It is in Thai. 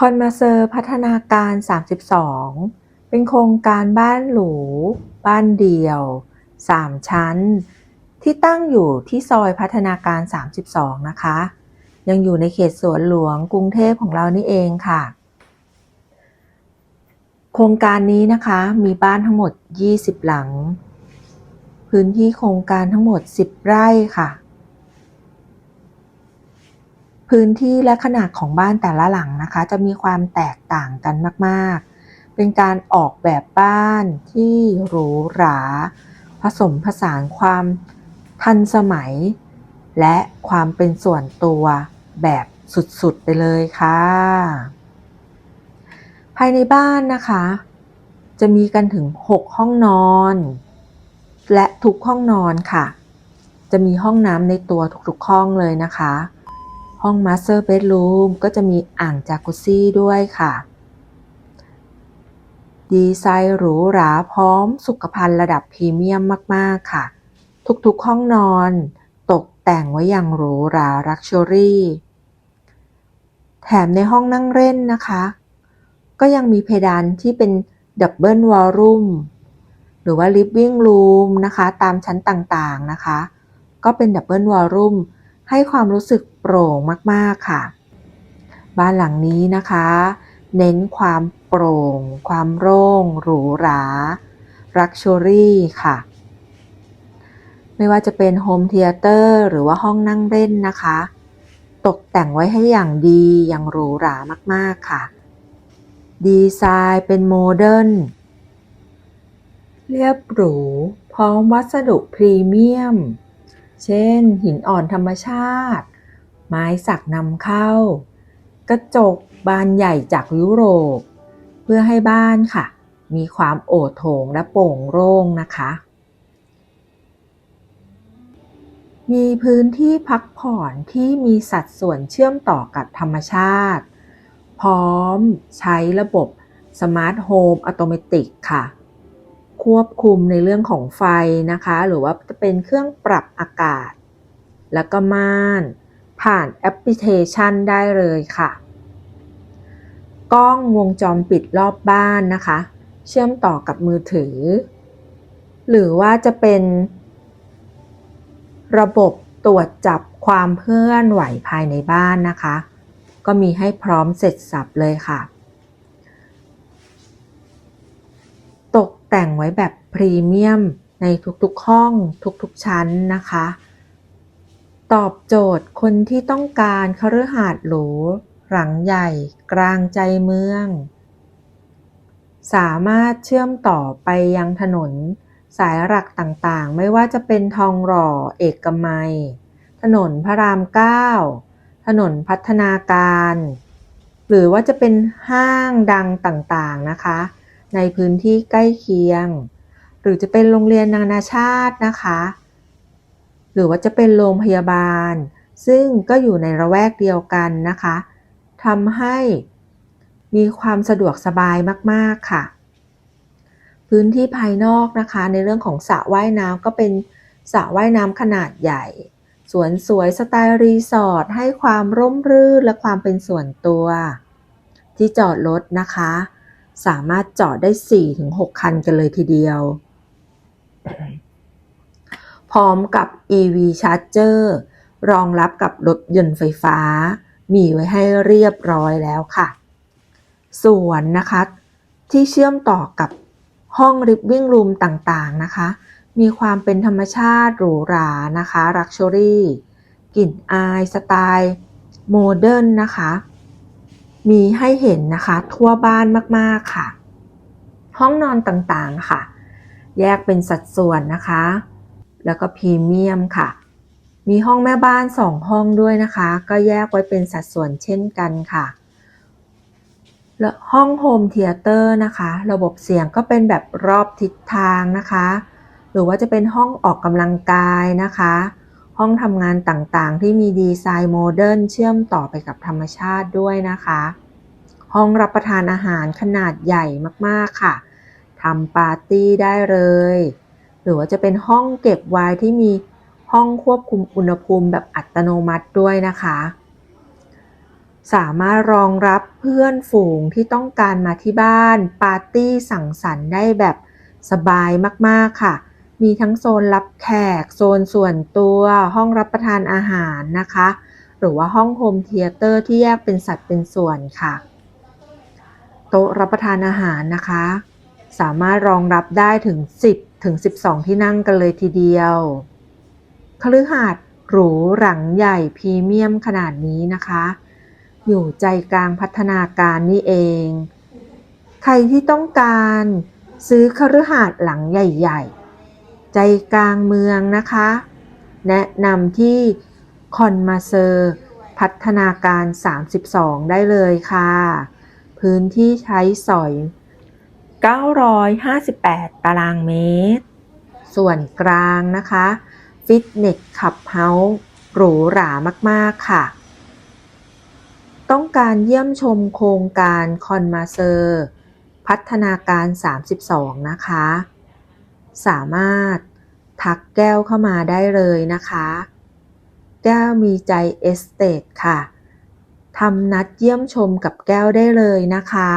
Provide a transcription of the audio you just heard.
คอนมาเซอร์พัฒนาการ 32 เป็นโครงการบ้านหรู บ้านเดี่ยว 3 ชั้น ที่ตั้งอยู่ที่ซอยพัฒนาการ 32 นะคะ ยังอยู่ในเขตสวนหลวงกรุงเทพของเรานี่เองค่ะ โครงการนี้นะคะมีบ้านทั้งหมด 20 หลัง พื้นที่โครงการทั้งหมด 10 ไร่ค่ะ พื้นที่และขนาดของบ้านแต่ละหลังนะคะ จะมีความแตกต่างกันมากๆ เป็นการออกแบบบ้านที่หรูหรา ผสมผสานความทันสมัย และความเป็นส่วนตัวแบบสุดๆไปเลยค่ะ ภายในบ้านนะคะ จะมีกันถึง 6 ห้องนอน และทุกห้องนอนค่ะ จะมีห้องน้ำในตัวทุกๆห้องเลยนะคะ ห้อง Master Bedroom ก็จะมีอ่างจากุซซี่ด้วยค่ะ ดีไซน์หรูหราพร้อมสุขภัณฑ์ระดับพรีเมียมมาก ๆ ค่ะ ทุก ๆ ห้องนอน ตกแต่งไว้อย่างหรูหราลักชัวรี่แถมในห้องนั่งเล่นนะคะ ก็ยังมีเพดานที่เป็นดับเบิลวอลลุ่มหรือว่าลิฟวิ่งรูมนะคะ ตามชั้นต่างๆนะคะ ก็เป็นดับเบิลวอลลุ่ม ให้ความรู้สึกโปร่งมากๆค่ะ บ้านหลังนี้นะคะ เน้นความโปร่ง ความโล่ง หรูหราลักชัวรี่ค่ะ ไม่ว่าจะเป็นโฮมเธียเตอร์หรือว่าห้องนั่งเล่นนะคะ ตกแต่งไว้ให้อย่างดีอย่างหรูหรามากๆค่ะ ดีไซน์เป็นโมเดิร์นเรียบหรู พร้อมวัสดุพรีเมียม เช่น หินอ่อนธรรมชาติ ไม้สักนำเข้า กระจกบานใหญ่จากยุโรป เพื่อให้บ้านค่ะ มีความโอโถงและโปร่งโล่งนะคะ มีพื้นที่พักผ่อนที่มีสัดส่วนเชื่อมต่อกับธรรมชาติ พร้อมใช้ระบบสมาร์ทโฮมอัตโนมัติค่ะ ควบคุมในเรื่องของไฟนะคะ หรือว่าจะเป็นเครื่องปรับอากาศ แล้วก็ม่าน ผ่านแอปพลิเคชันได้เลยค่ะ กล้องวงจรปิดรอบบ้านนะคะ เชื่อมต่อกับมือถือ หรือว่าจะเป็น ระบบตรวจจับความเคลื่อนไหวภายในบ้านนะคะ ก็มีให้พร้อมเสร็จสับเลยค่ะ ตก แต่งไว้แบบพรีเมียมในทุกๆห้องทุกๆชั้นนะคะ ตอบโจทย์คนที่ต้องการคฤหาสน์หรูหลังใหญ่กลางใจเมือง สามารถเชื่อมต่อไปยังถนนสายหลักต่างๆ ไม่ว่าจะเป็นทองหล่อเอกมัย ถนนพระรามเก้าถนนพัฒนาการ หรือว่าจะเป็นห้างดังต่างๆนะคะ ในพื้นที่ใกล้เคียง หรือจะเป็นโรงเรียนนานาชาตินะคะ หรือว่าจะเป็นโรงพยาบาล ซึ่งก็อยู่ในระแวกเดียวกันนะคะทำให้มีความสะดวกสบายมากๆค่ะ พื้นที่ภายนอกนะคะ ในเรื่องของสระว่ายน้ำก็เป็นสระว่ายน้ำขนาดใหญ่สวนสวยสไตล์รีสอร์ทให้ความร่มรื่นและความเป็นส่วนตัว ที่จอดรถนะคะ สามารถจอดได้ 4-6 คันกันเลยทีเดียว พร้อมกับ EV Charger รองรับกับรถยนต์ไฟฟ้า มีไว้ให้เรียบร้อยแล้วค่ะ ส่วนนะคะ ที่เชื่อมต่อกับห้องริบวิ่งรูมต่างๆนะคะ มีความเป็นธรรมชาติหรูหรานะคะลักชัวรี่กลิ่นอายสไตล์โมเดิร์นนะคะ มีให้เห็นนะคะ ทั่วบ้านมากๆค่ะ ห้องนอนต่างๆค่ะ แยกเป็นสัดส่วนนะคะ แล้วก็พรีเมียมค่ะ มีห้องแม่บ้านสองห้องด้วยนะคะ ก็แยกไว้เป็นสัดส่วนเช่นกันค่ะและห้องโฮมเธียเตอร์นะคะ ระบบเสียงก็เป็นแบบรอบทิศทางนะคะ หรือว่าจะเป็นห้องออกกำลังกายนะคะ ห้องทำงานต่างๆ ที่มีดีไซน์โมเดิร์นเชื่อมต่อไปกับธรรมชาติด้วยนะคะ ห้องรับประทานอาหารขนาดใหญ่มากๆค่ะทำปาร์ตี้ได้เลย หรือว่าจะเป็นห้องเก็บไวน์ที่มีห้องควบคุมอุณหภูมิแบบอัตโนมัติด้วยนะคะ สามารถรองรับเพื่อนฝูงที่ต้องการมาที่บ้าน ปาร์ตี้สังสรรค์ได้แบบสบายมากๆค่ะ มีทั้งโซนรับแขก โซนส่วนตัว ห้องรับประทานอาหารนะคะ หรือว่าห้องโฮมเธียเตอร์ที่แยกเป็นสัดเป็นส่วนค่ะ โต๊ะรับประทานอาหารนะคะ สามารถรองรับได้ถึง 10 ถึง 12 ที่นั่งกันเลยทีเดียวคฤหาสน์หรูหลังใหญ่พรีเมียมขนาดนี้นะคะ อยู่ใจกลางพัฒนาการนี่เอง ใครที่ต้องการซื้อคฤหาสน์หลังใหญ่ ๆ ใจกลางเมืองนะคะ แนะนำที่คอนมาเซอร์พัฒนาการ 32 ได้เลยค่ะ พื้นที่ใช้สอย 958 ตารางเมตร ส่วนกลางนะคะ ฟิตเนสขับเฮาส์หรูหรามาก ๆ ค่ะ ต้องการเยี่ยมชมโครงการคอนมาเซอร์ พัฒนาการ 32 นะคะ สามารถทักแก้วเข้ามาได้เลยนะคะ แก้วมีใจเอสเตดค่ะทำนัดเยี่ยมชมกับแก้วได้เลยนะคะ